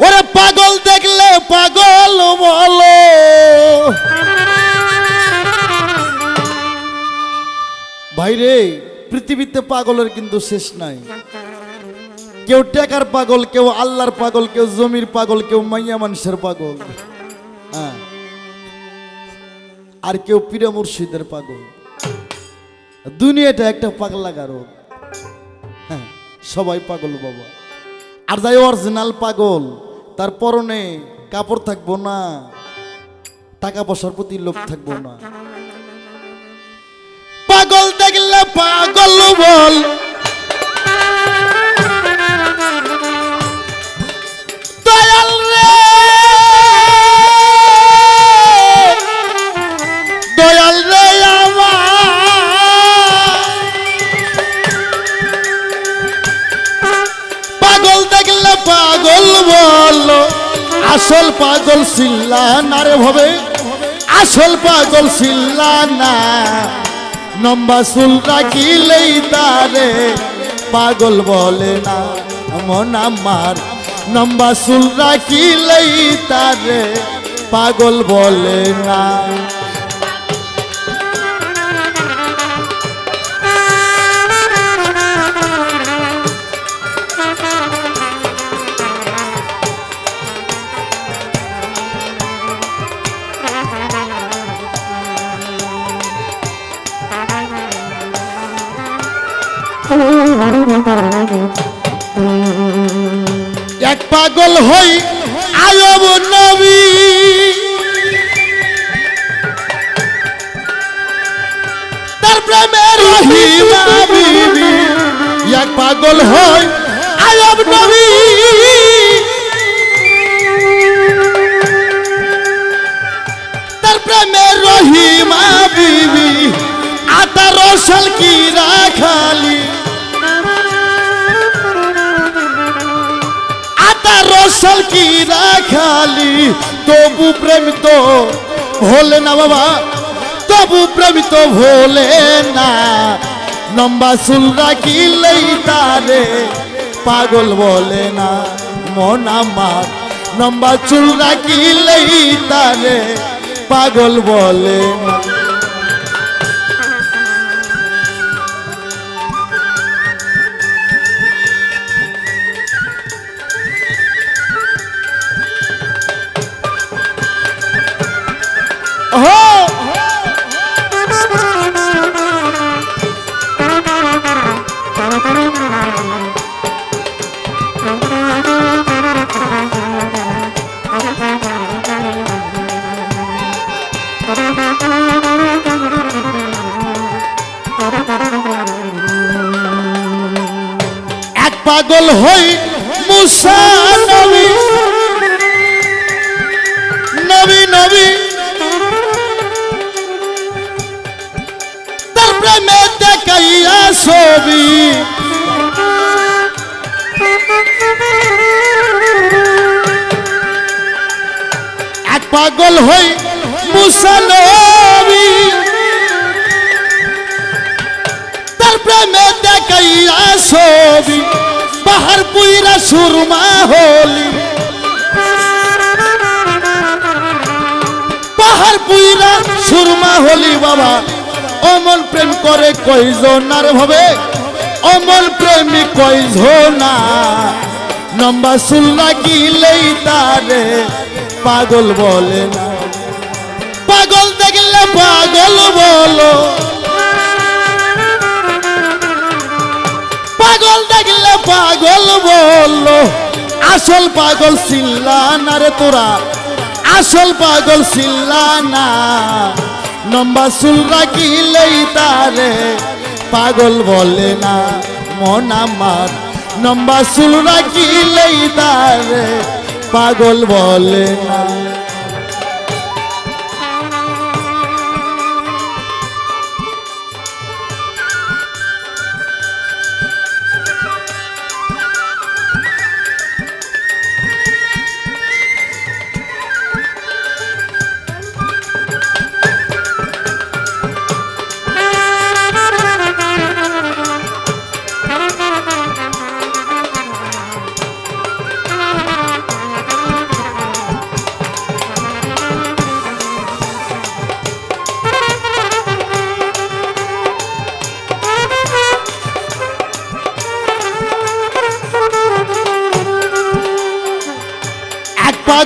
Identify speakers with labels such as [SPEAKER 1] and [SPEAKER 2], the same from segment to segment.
[SPEAKER 1] ওরে পাগল দেখলে পাগল বলো। ভাইরে, পৃথিবীতে পাগলের কিন্তু শেষ নাই। কেউ টেকার পাগল, কেউ আল্লাহর পাগল, কেউ জমির পাগল, কেউ মাইয়া মানুষের পাগল। হ্যাঁ। আর কেউ পীরে মুর্শিদের পাগল। দুনিয়াটা একটা পাগলা কারণ হ্যাঁ সবাই পাগল বাবা। আর যাই অরিজিনাল পাগল তার পরনে কাপড় থাকব না, টাকা পয়সার প্রতি লোভ থাকব না। পাগল দেখলে পাগল বল আসল পাগল সিল্লা না রে ভবে? আসল পাগল সিল্লা না। নম্বা চুল রাখিলেই তারে পাগল বলে না। মন আমার, নম্বা চুল রাখিলেই তারে পাগল বলে না। পাগল হই আয়ব নবী। তার প্রেমের রহিমা বিবি এক পাগল হই আয়ব নবী। তার প্রেমের রহিমা বিবি আঠারো সাল কি রাখালি আঠারো সাল কি রাখালি, তবু প্রেম তো ভোলে না বাবা, তবু প্রেম তো ভোলে না। লম্বা চুল রাখিলেই তারে পাগল বলে না, মন আমার। লম্বা চুল রাখিলেই তারে পাগল বলে না। হো পাগল হই মুসা নবী। ছবি। এক পাগল হই মুসা তার প্রেমে দেখাইয়া ছবি বাহার পুইরা সুরমা হলি। পাহাড় পুইরা সুরমা হলি বাবা। অমল প্রেম করে কয়জন আর ভাবে অমল প্রেমী কয়জন লম্বা চুল লাগিলেই তারে পাগল বলে না। পাগল দেখলে পাগল বলো। পাগল দেখলে পাগল বলল আসল পাগল সিল্লা না রে তোরা। আসল পাগল সিল্লা না। লম্বা চুল রাখিলেই তারে পাগল বলে না, মন আমার। লম্বা চুল রাখিলেই তারে পাগল বলে না।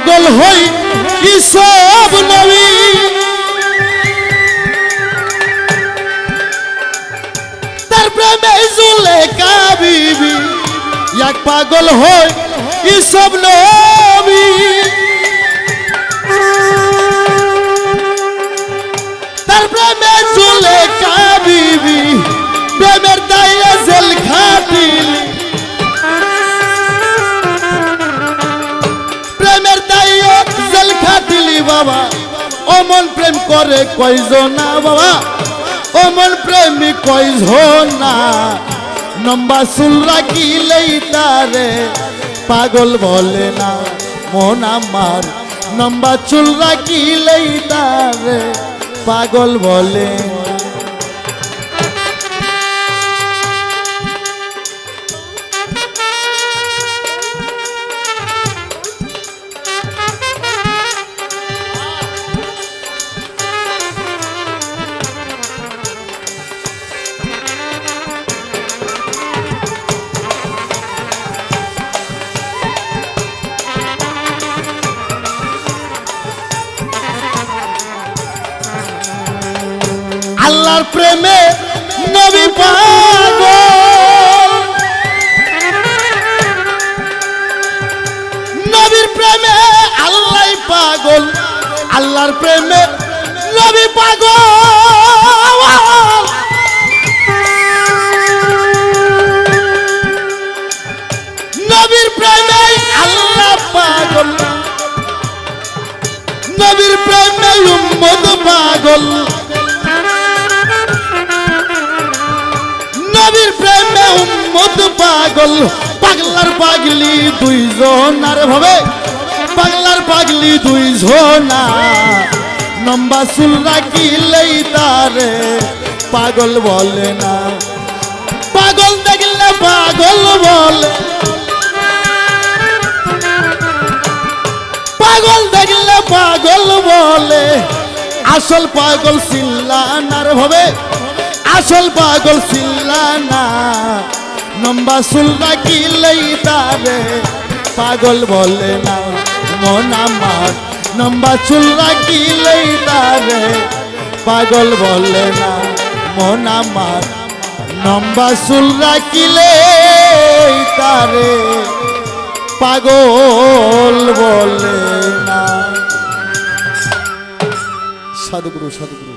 [SPEAKER 1] পাগল হই কি সব নবী? তার প্রেমে জুলে কাবিবি, এক পাগল হই কি সব নবী? তার প্রেমে জুলে কাবিবি, প্রেমের দায়ে জেল খাটিলি বাবা। অমন প্রেম করে কয়জন না বাবা? অমন প্রেমী কইজ না? লম্বা চুল রাখিলেই তারে পাগল বলে না মন আমার। নম্বা চুল রাখিলেই তারে পাগল বলে আল্লাহর প্রেমে নবী পাগল। নবীর প্রেমে আল্লাহ পাগল আল্লাহর প্রেমে নবী পাগল। পাগল, পাগলার পাগলি দুইজন আর ভাবে। পাগলার পাগলি দুই দুইজন লম্বা চুল রাখিলেই তারে পাগল বলে না। পাগল দেখলে পাগল বলে। পাগল দেখলে পাগল বলে। আসল পাগল সিল্লানার ভাবে। আসল পাগল সিল্লানা। লম্বা চুল রাখিলেই তারে। পাগল বলে না, মন আমার। লম্বা চুল রাখিলেই তারে। পাগল বলে না, মন আমার। লম্বা চুল রাখিলে তারে। পাগল বলে না। সাধুগুরু সাধুগুরু।